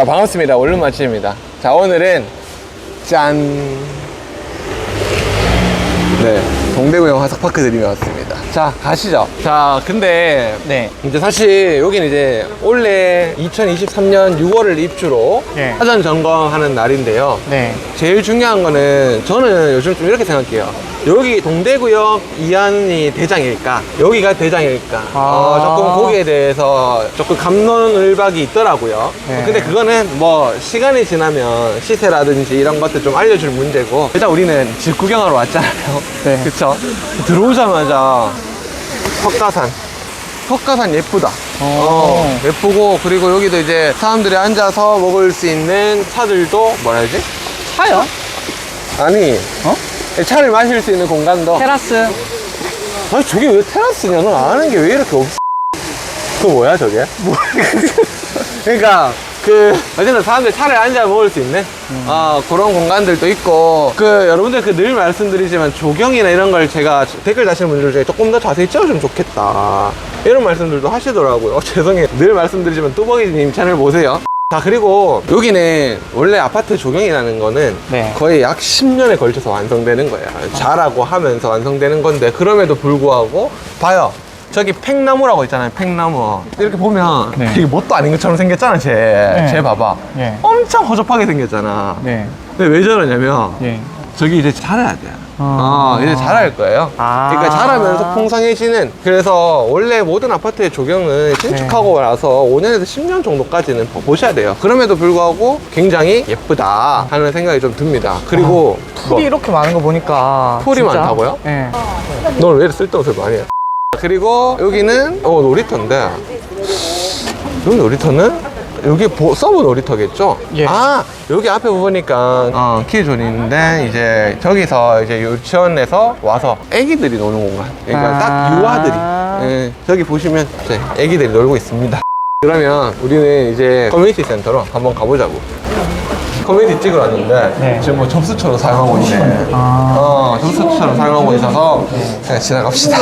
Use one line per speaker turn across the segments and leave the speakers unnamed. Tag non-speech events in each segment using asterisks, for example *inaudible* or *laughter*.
자 반갑습니다 원룸 맛집입니다 자 오늘은 짠 네, 동대구형 화석파크 드림에 왔습니다. 자, 가시죠. 자, 근데
네.
이제 사실 여기는 이제 올해 2023년 6월을 입주로
네.
사전 점검하는 날인데요.
네.
제일 중요한 거는 저는 요즘 좀 이렇게 생각해요. 여기 동대구역 이안이 대장일까? 여기가 대장일까?
아.
어, 조금 거기에 대해서 조금 감론을박이 있더라고요.
네.
근데 그거는 뭐 시간이 지나면 시세라든지 이런 것들 좀 알려줄 문제고 일단 우리는 집 구경하러 왔잖아요. *laughs*
네.
그쵸? 들어오자마자 석가산. 석가산 예쁘다. 어, 예쁘고 그리고 여기도 이제 사람들이 앉아서 먹을 수 있는 차들도 뭐라 해야지?
차요?
아니
어?
차를 마실 수 있는 공간도.
테라스.
아니 저게 왜 테라스냐? 넌 아는 게 왜 이렇게 없어? 그거 뭐야 저게? *laughs* 그러니까 그 어쨌든 사람들 차를 앉아 먹을 수 있는 아 그런 공간들도 있고. 그 여러분들 그 늘 말씀드리지만 조경이나 이런 걸 제가 댓글 다시는 분들 중에 조금 더 자세히 찍어주면 좋겠다. 이런 말씀들도 하시더라고요. 어, 죄송해요. 늘 말씀드리지만 뚜벅이님 채널 보세요 자 그리고 여기는 원래 아파트 조경이라는 거는
네.
거의 약 10년에 걸쳐서 완성되는 거야 자라고 하면서 완성되는 건데 그럼에도 불구하고 봐요 저기 팽나무라고 있잖아요 팽나무 이렇게 보면
네.
되게 뭣도 아닌 것처럼 생겼잖아 쟤. 쟤 봐봐
네.
엄청 허접하게 생겼잖아
네.
근데 왜 저러냐면
예.
저기 이제 자라야 돼.
아.
어, 이제 자랄 거예요.
아.
그러니까 자라면서 풍성해지는. 그래서 원래 모든 아파트의 조경은 신축하고
네.
나서 5년에서 10년 정도까지는 보- 보셔야 돼요. 그럼에도 불구하고 굉장히 예쁘다 하는 생각이 좀 듭니다. 그리고
풀이
뭐,
이렇게 많은 거 보니까.
풀이
진짜?
많다고요?
네.
넌왜 소리 많이 해? 그리고 여기는 어 놀이터인데 여기 놀이터는 여기 보- 서브 놀이터겠죠?
예.
아 여기 앞에 보니까 어, 키즈존이 있는데 이제 저기서 이제 유치원에서 와서 애기들이 노는 공간 그러니까
아.
딱 유아들이 예, 저기 보시면 이제 애기들이 놀고 있습니다 *laughs* 그러면 우리는 이제 커뮤니티 센터로 한번 가보자고 커뮤니티 찍으러 왔는데
네.
지금 뭐 접수처로 사용하고 있네
아.
어, 접수처럼 사용하고 있어서 그냥 지나갑시다.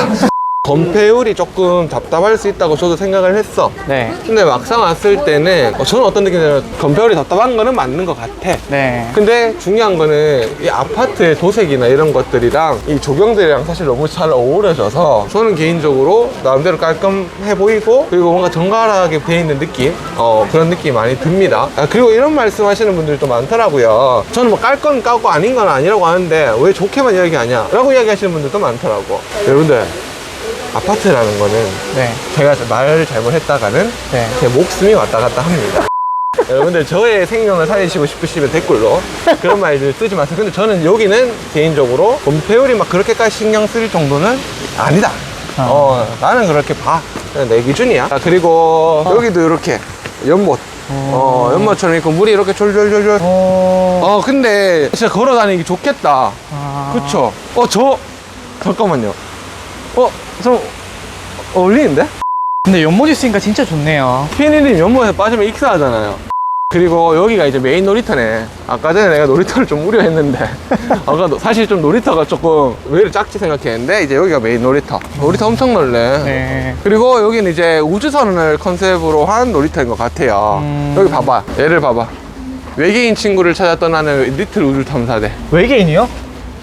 건폐율이 조금 답답할 수 있다고 저도 생각을 했어.
네.
근데 막상 왔을 때는 어, 저는 어떤 느낌이냐면 건폐율이 답답한 거는 맞는 것 같아.
네.
근데 중요한 거는 이 아파트의 도색이나 이런 것들이랑 이 조경들이랑 사실 너무 잘 어우러져서 저는 개인적으로 나름대로 깔끔해 보이고 그리고 뭔가 정갈하게 돼 있는 느낌 어 그런 느낌이 많이 듭니다 아, 그리고 이런 말씀 하시는 분들도 많더라고요 저는 뭐 깔 건 까고 아닌 건 아니라고 하는데 왜 좋게만 이야기하냐 라고 이야기하시는 분들도 많더라고 여러분들 아파트라는 거는
네.
제가 말을 잘못했다가는
네.
제 목숨이 왔다 갔다 합니다. *laughs* 여러분들 저의 생명을 살리시고 싶으시면 댓글로 그런 말들 쓰지 마세요. 근데 저는 여기는 개인적으로 건폐율이 막 그렇게까지 신경 쓸 정도는 아니다.
아.
어, 나는 그렇게 봐. 그냥 내 기준이야. 아, 그리고 여기도 이렇게 연못. 어, 연못처럼 있고 물이 이렇게 졸졸졸졸.
어.
어, 근데 진짜 걸어 다니기 좋겠다.
아.
그쵸? 어, 저, 잠깐만요. 어, 좀 어울리는데?
근데 연못 있으니까 진짜 좋네요.
피디님 연못에 빠지면 익사하잖아요. 그리고 여기가 이제 메인 놀이터네. 아까 전에 내가 놀이터를 좀 우려했는데, *laughs* 아까 노- 사실 좀 놀이터가 조금 왜 이렇게 작지 생각했는데, 이제 여기가 메인 놀이터. 놀이터 엄청 넓네.
네.
그리고 여기는 이제 우주선을 컨셉으로 한 놀이터인 것 같아요.
음.
여기 봐봐. 얘를 봐봐. 외계인 친구를 찾아 떠나는 리틀 우주 탐사대.
외계인이요?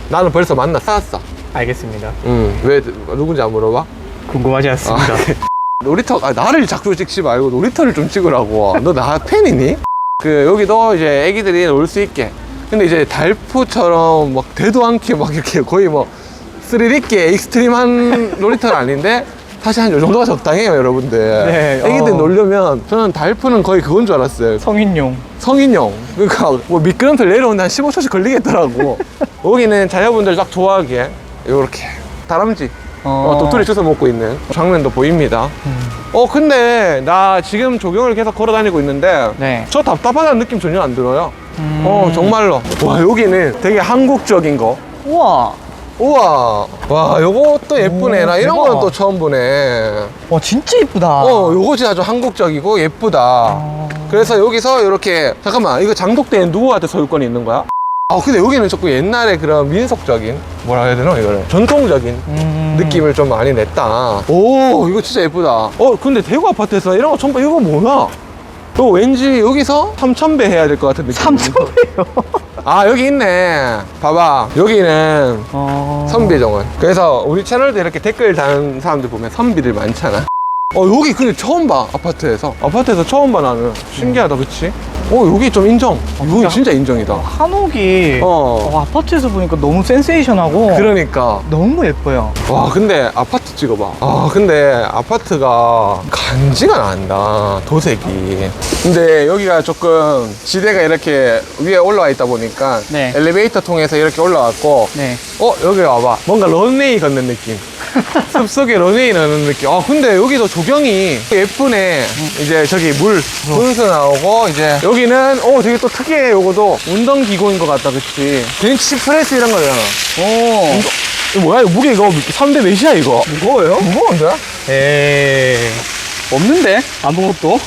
나는 벌써 만나 쌓았어.
알겠습니다.
응. 왜, 누군지 안 물어봐?
궁금하지 않습니다. *laughs*
놀이터 아 나를 자꾸 찍지 말고 놀이터를 좀 찍으라고 너 나 팬이니? 그 여기도 이제 애기들이 놀 수 있게 근데 이제 달프처럼 막 대도 않게 막 이렇게 거의 뭐 스릴 있게 익스트림한 놀이터는 아닌데 사실 한 요 정도가 적당해요 여러분들
네,
애기들
어.
놀려면 저는 달프는 거의 그건 줄 알았어요
성인용.
성인용 그러니까 뭐 미끄럼틀 내려오는데 한 15초씩 걸리겠더라고 *laughs* 여기는 자녀분들 딱 좋아하기에 요렇게 다람쥐 어, 도토리 주워 먹고 있는 장면도 보입니다. 어, 근데 나 지금 조경을 계속 걸어 다니고 있는데
네.
저 답답하다는 느낌 전혀 안 들어요.
음.
어, 정말로. 와, 여기는 되게 한국적인 거.
우와.
우와, 와, 요것도 예쁘네.
오,
나 이런
대박.
거는 또 처음 보네.
와, 진짜 이쁘다.
어, 요거 진짜 아주 한국적이고 예쁘다.
어.
그래서 여기서 이렇게, 잠깐만, 이거 장독대에 누구한테 소유권이 있는 거야? 아, 근데 여기는 조금 옛날에 그런 민속적인, 뭐라 해야 되나, 이거를. 전통적인
음.
느낌을 좀 많이 냈다. 오, 이거 진짜 예쁘다. 어, 근데 대구 아파트에서 이런 거 처음 봐. 이거 뭐나? 또 왠지 여기서 3000배 해야 될 것 같은 느낌
3천배요. *laughs*
아 여기 있네 봐봐 여기는
어.
선비 정원 그래서 우리 채널도 이렇게 댓글 다는 사람들 보면 선비들 많잖아 어 여기 근데 처음 봐 아파트에서 아파트에서 처음 봐 나는 신기하다 그치? 어 여기 좀 인정 여기
진짜?
진짜 인정이다
한옥이
어.
어, 아파트에서 보니까 너무 센세이션하고
그러니까
너무 예뻐요.
와 근데 아파트 찍어봐 아 근데 아파트가 간지가 난다 도색이 근데 여기가 조금 지대가 이렇게 위에 올라와 있다 보니까
네.
엘리베이터 통해서 이렇게 올라왔고
네.
어 여기 와봐 뭔가 런웨이 걷는 느낌 *laughs* 숲속에 런웨이 나는 느낌 아 근데 여기도 조경이 예쁘네 이제 저기 물 분수 나오고 이제 여기는 어 되게 또 특이해 요거도 운동 기구인 것 같다 그치 벤치 프레스 이런 거잖아
오.
이거 뭐야 이거 무게 이거 3대 몇이야 이거
무거워요?
무거운데?
에이. 없는데? 아무것도?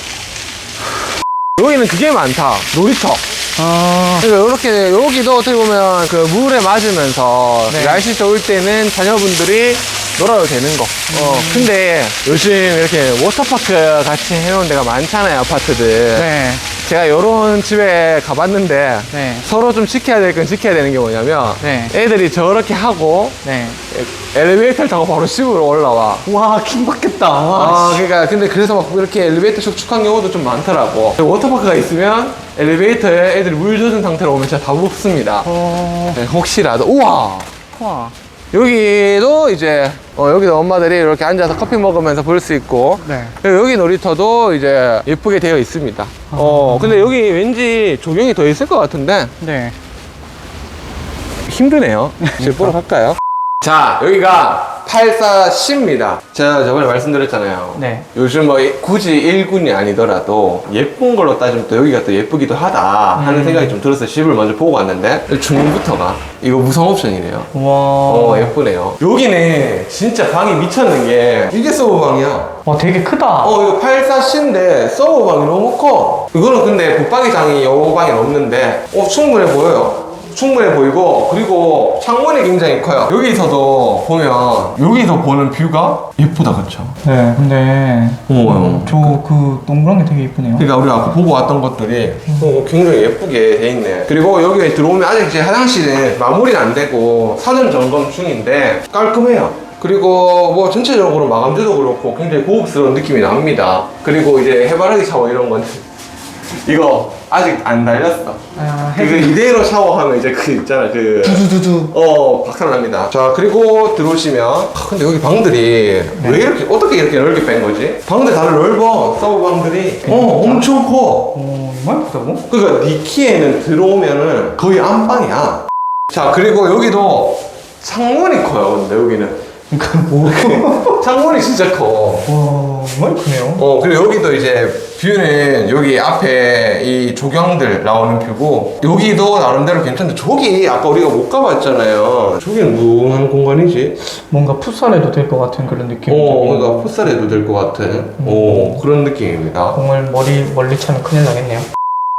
여기는 그게 많다 놀이터
아.
그러니까 이렇게 여기도 어떻게 보면 그 물에 맞으면서
네.
날씨 좋을 때는 자녀분들이 놀아도 되는 거. 어, 근데 요즘 이렇게 워터파크 같이 해놓은 데가 많잖아요, 아파트들.
네.
제가 이런 집에 가봤는데
네.
서로 좀 지켜야 될 건 지켜야 되는 게 뭐냐면
네.
애들이 저렇게 하고
네.
엘리베이터를 타고 바로 집으로 올라와.
와, 킹 받겠다. 와.
아, 그러니까 근데 그래서 막 이렇게 엘리베이터 축축한 경우도 좀 많더라고. 워터파크가 있으면 엘리베이터에 애들이 물 젖은 상태로 오면 진짜 다 무섭습니다.
어.
네, 혹시라도 우와
와.
여기도 이제 어, 여기도 엄마들이 이렇게 앉아서 커피 먹으면서 볼 수 있고
네.
여기 놀이터도 이제 예쁘게 되어 있습니다. 어 근데 여기 왠지 조경이 더 있을 것 같은데
네.
힘드네요. *laughs* 이제 보러 갈까요? 자 여기가 84C입니다. 제가 저번에 말씀드렸잖아요.
네.
요즘 뭐 굳이 1군이 아니더라도 예쁜 걸로 따지면 또 여기가 또 예쁘기도 하다 하는 생각이 좀 들어서 집을 먼저 보고 왔는데 주문부터가 이거 무상 옵션이네요.
와.
어 예쁘네요 여기는 진짜 방이 미쳤는 게 이게 서버방이야
와, 되게 크다.
어 이거 84C인데 서버방이 너무 커 이거는 근데 붙박이 장이 요 방에 없는데 어 충분해 보여요 충분해 보이고 그리고 창문이 굉장히 커요 여기서도 보면 여기서 보는 뷰가 예쁘다 그쵸?
네, 근데
어,
저 그 동그란 게 되게 예쁘네요.
그러니까 우리가 아까 보고 왔던 것들이 어, 굉장히 예쁘게 돼 있네. 그리고 여기에 들어오면 아직 이제 화장실은 마무리는 안 되고 사전 점검 중인데 깔끔해요. 그리고 뭐 전체적으로 마감재도 그렇고 굉장히 고급스러운 느낌이 납니다. 그리고 이제 해바라기 샤워 이런 건 이거 아직 안 달렸어.
아,
그거 이대로 샤워하면 이제 그 있잖아 그
두두두두.
어, 박살납니다. 자, 그리고 들어오시면, 아, 근데 여기 방들이
네.
왜 이렇게, 어떻게 이렇게 넓게 뺀 거지? 방들 다들 넓어, 서브 방들이. 어, 엄청 커.
어, 이만 크다고?
그러니까 니 키에는 들어오면은 거의 안방이야. 자, 그리고 여기도 창문이 커요, 근데 여기는.
그러니까 뭐. *laughs*
창문이 진짜 커.
와, 이만 크네요.
어, 그리고 여기도 이제 뷰는 여기 앞에 이 조경들 나오는 뷰고 여기도 나름대로 괜찮은데 저기 아까 우리가 못 가봤잖아요. 저기는 무한 공간이지?
뭔가 풋살해도 될 것 같은 그런 느낌.
어, 그러니까 풋살해도 될 것 같은 어, 그런 느낌입니다.
공을 머리 멀리 차면 큰일 나겠네요.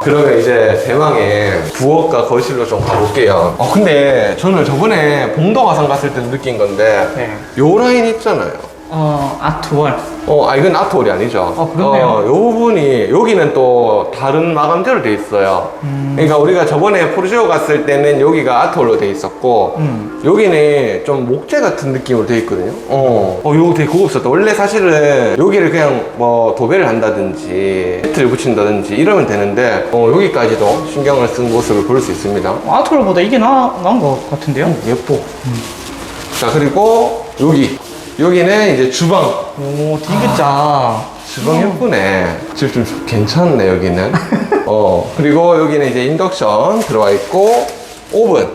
그러면 이제 대망의 부엌과 거실로 좀 가볼게요. 어, 근데 저는 저번에 봉도 가상 갔을 때 느낀 건데
네.
요 라인 있잖아요.
어, 아트월.
어, 아, 이건 아트홀이 아니죠.
어, 그렇네요.
어, 요 부분이, 여기는 또 다른 마감재로 돼 있어요.
음.
그러니까 우리가 저번에 포르쉐오 갔을 때는 여기가 아트홀로 돼 있었고,
음.
여기는 좀 목재 같은 느낌으로 돼 있거든요. 어, 어, 요거 되게 고급스럽다. 원래 사실은 여기를 그냥 뭐 도배를 한다든지, 매트를 붙인다든지 이러면 되는데, 어, 여기까지도 신경을 쓴 모습을 볼 수 있습니다.
아트월보다 이게 나, 나은 것 같은데요?
예뻐. 자, 그리고 여기. 여기는 이제 주방.
오, 되게 짜.
주방 예쁘네. 집 좀 괜찮네, 여기는. 어, 그리고 여기는 이제 인덕션 들어와 있고, 오븐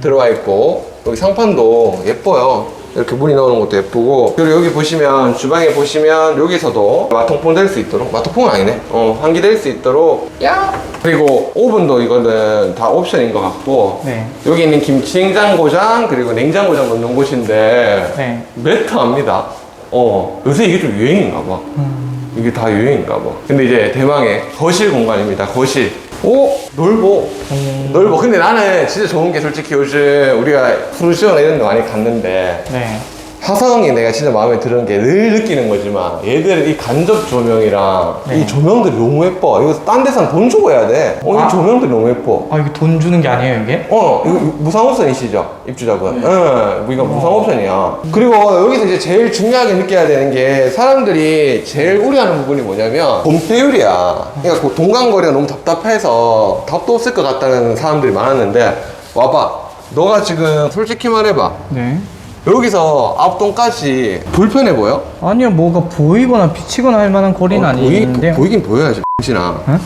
들어와 있고, 여기 상판도 예뻐요. 이렇게 문이 나오는 것도 예쁘고, 그리고 여기 보시면, 주방에 보시면, 여기서도 마통풍 될 수 있도록, 마통풍은 아니네. 어, 환기 될 수 있도록, 야! 그리고 오븐도 이거는 다 옵션인 것 같고,
네.
여기는 김치 냉장고장, 그리고 냉장고장 넣는 곳인데,
네.
매트합니다. 어, 요새 이게 좀 유행인가 봐. 이게 다 유행인가 봐. 근데 이제 대망의 거실 공간입니다. 거실. 오, 넓어. 넓어. 근데 나는 진짜 좋은 게 솔직히 요즘 우리가 푸르시오나 이런 데 많이 갔는데
네.
화성이 내가 진짜 마음에 드는 게 늘 느끼는 거지만 얘들 이 간접 조명이랑
네.
이 조명들이 너무 예뻐. 이거 딴 데선 돈 주고 해야 돼. 어,
아.
이 조명들이 너무 예뻐.
아, 이게 돈 주는 게 아니에요, 이게?
어, 이거 무상 옵션이시죠? 입주자분. 응, 뭐 이거 무상 옵션이야. 그리고 여기서 이제 제일 중요하게 느껴야 되는 게 사람들이 제일 우려하는 부분이 뭐냐면 봄배율이야. 그러니까 그 동강거리가 너무 답답해서 답도 없을 것 같다는 사람들이 많았는데 와봐. 너가 지금 솔직히 말해봐.
네.
여기서 앞동까지 불편해 보여?
아니요, 뭐가 보이거나 비치거나 할 만한 거리는
어, 보이,
아닌데.
보, 보이긴 보여야지.
응?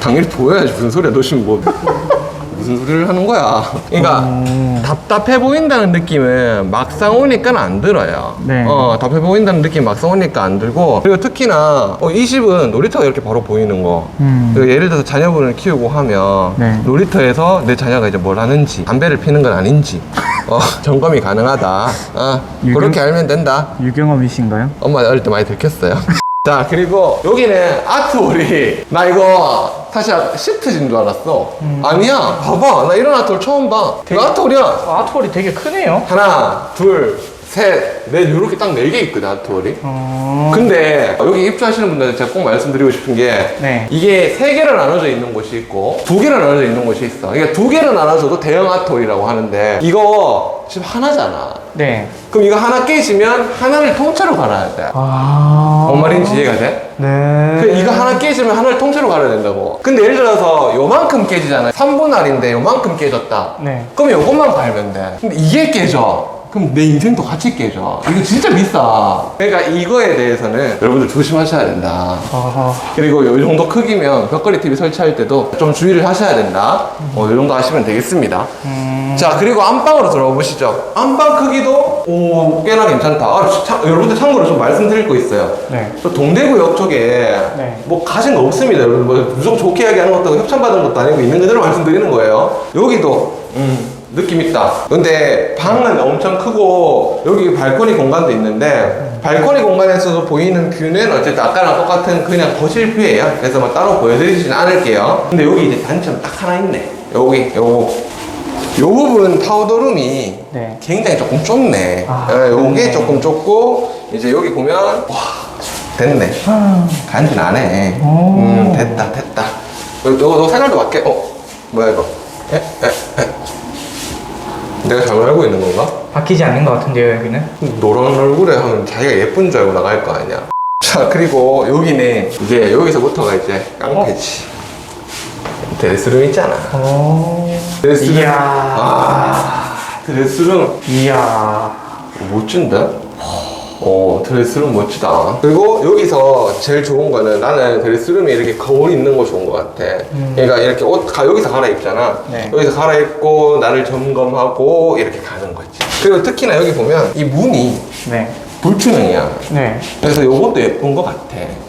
당연히 보여야지. 무슨 소리야. 너 지금 뭐. 무슨 소리를 하는 거야. 그러니까
음.
답답해 보인다는 느낌은 막상 오니까 안 들어요.
네.
어, 답답해 보인다는 느낌 막상 오니까 안 들고 그리고 특히나 어, 이 집은 놀이터가 이렇게 바로 보이는 거.
음.
그리고 예를 들어서 자녀분을 키우고 하면
네.
놀이터에서 내 자녀가 이제 뭘 하는지 담배를 피는 건 아닌지 어, 점검이 가능하다. 어,
유경-
그렇게 알면 된다.
유경험이신가요?
엄마 어릴 때 많이 들켰어요. *laughs* 자 그리고 여기는 아트홀이 나 이거 사실 시트진 줄 알았어. 아니야. 봐봐. 나 이런 아트홀 처음 봐. 이거 아트홀이야.
아, 아트월이 되게 크네요.
하나, 둘, 셋, 넷 이렇게 딱 네 개 있거든 아트홀이.
어.
근데 여기 입주하시는 분들한테 제가 꼭 말씀드리고 싶은 게
네.
이게 세 개로 나눠져 있는 곳이 있고 두 개로 나눠져 있는 곳이 있어. 그러니까 두 개로 나눠져도 대형 아트홀이라고 하는데 이거 지금 하나잖아.
네.
그럼 이거 하나 깨지면 하나를 통째로 갈아야 돼.
아.
뭔 말인지 이해가 돼?
네.
그 이거 하나 깨지면 하나를 통째로 갈아야 된다고. 근데 예를 들어서 요만큼 깨지잖아요. 3분할인데 요만큼 깨졌다.
네.
그럼 요것만 갈면 돼. 근데 이게 깨져. 그럼 내 인생도 같이 깨져. 이거 진짜 비싸. 그러니까 이거에 대해서는 여러분들 조심하셔야 된다.
아.
그리고 요 정도 크기면 벽걸이 TV 설치할 때도 좀 주의를 하셔야 된다. 어, 요 정도 하시면 되겠습니다.
음.
자, 그리고 안방으로 들어가 보시죠. 안방 크기도 오, 꽤나 괜찮다. 아, 참, 여러분들 참고로 좀 말씀드릴 거 있어요.
네.
또 동대구역 쪽에
네.
뭐 가신 거 없습니다. 여러분 뭐 무조건 좋게 이야기하는 것도 협찬받은 것도 아니고 있는 그대로 말씀드리는 거예요. 여기도 음, 느낌 있다. 근데 방은 엄청 크고 여기 발코니 공간도 있는데 발코니 공간에서도 보이는 뷰는 어쨌든 아까랑 똑같은 그냥 거실 뷰예요. 그래서 뭐 따로 보여드리진 않을게요. 근데 여기 이제 단점 딱 하나 있네. 여기 요거 요 부분 파우더룸이
네.
굉장히 조금 좁네.
아,
예, 요게
그러네.
조금 좁고 이제 여기 보면 와 됐네.
아.
간지 나네.
오.
음 됐다 됐다. 너, 너, 너 색깔도 맞게. 어 뭐야 이거? 에? 에? 에? 내가 잘못 알고 있는 건가?
바뀌지 않는 것 같은데요, 여기는?
노란 얼굴에 하면 자기가 예쁜 줄 알고 나갈 거 아니야. 자 그리고 여기는 이제 여기서부터가 이제 깡패지. 드레스룸 있잖아.
어.
드레스룸.
이야.
아 드레스룸
이야.
멋진데? 어, 드레스룸 멋지다. 그리고 여기서 제일 좋은 거는 나는 드레스룸에 이렇게 거울이 있는 거 좋은 것 같아. 그러니까 이렇게 옷 가, 여기서 갈아입잖아.
네.
여기서 갈아입고 나를 점검하고 이렇게 가는 거지. 그리고 특히나 여기 보면 이 문이
네.
불투명이야.
네.
그래서 요것도 예쁜 것 같아.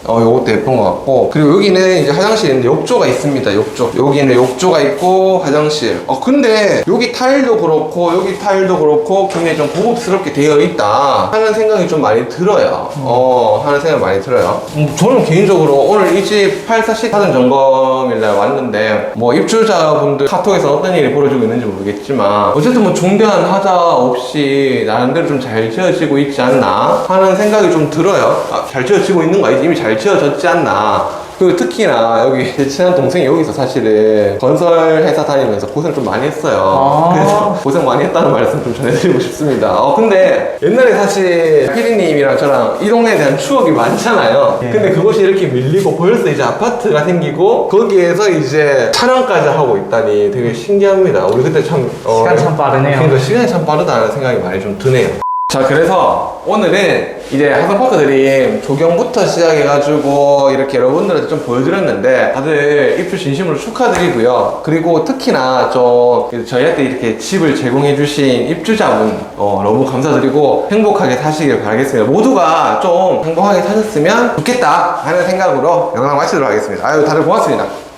어, 요것도 예쁜 것 같고. 그리고 여기는 이제 화장실인데 욕조가 있습니다, 욕조. 여기는 욕조가 있고, 화장실. 어, 근데 여기 타일도 그렇고, 여기 타일도 그렇고, 굉장히 좀 고급스럽게 되어 있다. 하는 생각이 좀 많이 들어요. 어, 하는 생각이 많이 들어요. 음, 저는 개인적으로 오늘 이 집 84시 사전 점검일날 왔는데, 뭐 입주자분들 카톡에서 어떤 일이 벌어지고 있는지 모르겠지만, 어쨌든 뭐 중대한 하자 없이 나름대로 좀 잘 지어지고 있지 않나 하는 생각이 좀 들어요. 아, 잘 지어지고 있는 거 아니지? 이미 잘 지어졌지 않나. 그리고 특히나 여기 제 *laughs* 친한 동생이 여기서 사실은 건설 회사 다니면서 고생 좀 많이 했어요.
아.
그래서 고생 많이 했다는 말씀 좀 전해드리고 싶습니다. 어, 근데 옛날에 사실 피디님이랑 저랑 이 동네에 대한 추억이 많잖아요.
예.
근데 그것이 이렇게 밀리고 벌써 이제 아파트가 생기고 거기에서 이제 촬영까지 하고 있다니 되게 신기합니다. 우리 그때 참 어,
시간 참 빠르네요.
그러니까 시간이 참 빠르다는 생각이 많이 좀 드네요. 자, 그래서 오늘은 이제 하성파크 드림 조경부터 시작해가지고 이렇게 여러분들한테 좀 보여드렸는데 다들 입주 진심으로 축하드리고요. 그리고 특히나 좀 저희한테 이렇게 집을 제공해주신 입주자분 어, 너무 감사드리고 행복하게 사시길 바라겠습니다. 모두가 좀 행복하게 사셨으면 좋겠다 하는 생각으로 영상 마치도록 하겠습니다. 아유, 다들 고맙습니다.